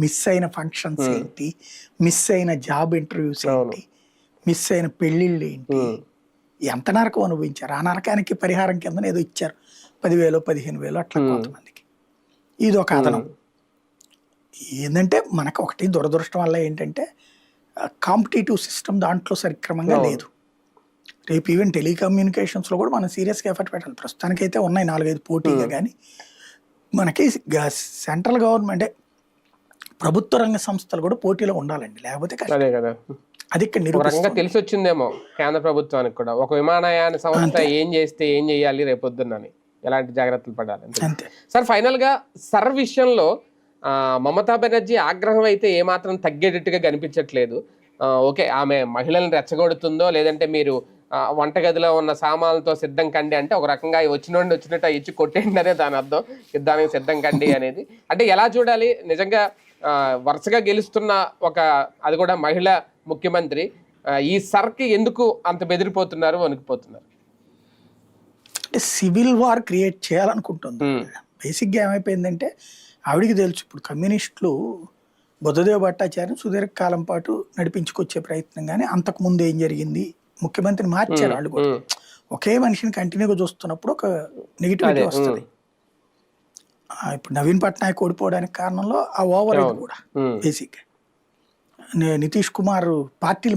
Miss అయిన functions ఏంటి? Miss అయిన జాబ్ ఇంటర్వ్యూస్. ఏంటి? మిస్ అయిన పెళ్ళిళ్ళు ఏంటి? ఎంత నరకం అనుభవించారు? ఆ నరకానికి పరిహారం కింద ఏదో ఇచ్చారు. పదివేలు పదిహేను వేలు అట్లా కొంతమందికి. ఇది ఒక అదనం. ఏంటంటే మనకు ఒకటి దురదృష్టం వల్ల ఏంటంటే కాంపిటేటివ్ సిస్టమ్ దాంట్లో సక్రమంగా అవును. లేదు. రేపు ఈవెన్ టెలికమ్యూనికేషన్స్లో కూడా మనం సీరియస్గా ఎఫర్ట్ పెట్టాలి. ప్రస్తుతానికైతే ఉన్నాయి నాలుగైదు పోటీగా కానీ మనకి సెంట్రల్ గవర్నమెంట్ ప్రభుత్వ రంగ సంస్థలు కూడా పోటీలో ఉండాలండి. లేకపోతే. అదే కదా. అది ఇక్కడ తెలిసి వచ్చిందేమో కేంద్ర ప్రభుత్వానికి కూడా. ఒక విమానయాన సంస్థ ఏం చేస్తే ఏం చేయాలి రేపొద్దునని ఎలాంటి జాగ్రత్తలు పడాలి అంతే. సార్ ఫైనల్గా సర్ విషయంలో మమతా బెనర్జీ ఆగ్రహం అయితే ఏమాత్రం తగ్గేటట్టుగా కనిపించట్లేదు. ఓకే ఆమె మహిళలను రెచ్చగొడుతుందో లేదంటే మీరు వంటగదిలో ఉన్న సామాన్లతో సిద్ధం కండి అంటే ఒక రకంగా వచ్చినోండి వచ్చినట్టు ఇచ్చి కొట్టేయండి అనే దాని అర్థం. యుద్ధానికి సిద్ధం కండి అనేది. అంటే ఎలా చూడాలి? నిజంగా వరుసగా గెలుస్తున్న ఒక అది కూడా మహిళ ముఖ్యమంత్రి ఈ సర్కి ఎందుకు అంత బెదిరిపోతున్నారు వణికిపోతున్నారు? అంటే సివిల్ వార్ క్రియేట్ చేయాలనుకుంటుంది. బేసిక్గా ఏమైపోయిందంటే ఆవిడికి తెలుసు ఇప్పుడు కమ్యూనిస్టులు బుద్ధదేవ భట్టాచార్యం సుదీర్ఘకాలం పాటు నడిపించుకొచ్చే ప్రయత్నం కానీ అంతకుముందు ఏం జరిగింది? ముఖ్యమంత్రిని మార్చారు వాళ్ళు కూడా. ఒకే మనిషిని కంటిన్యూగా చూస్తున్నప్పుడు ఒక నెగిటివిటీ వస్తుంది. ఇప్పుడు నవీన్ పట్నాయక్ ఓడిపోవడానికి కారణంలో ఆ ఓవర్. కూడా బేసిక్ నితీష్ కుమార్ పార్టీలు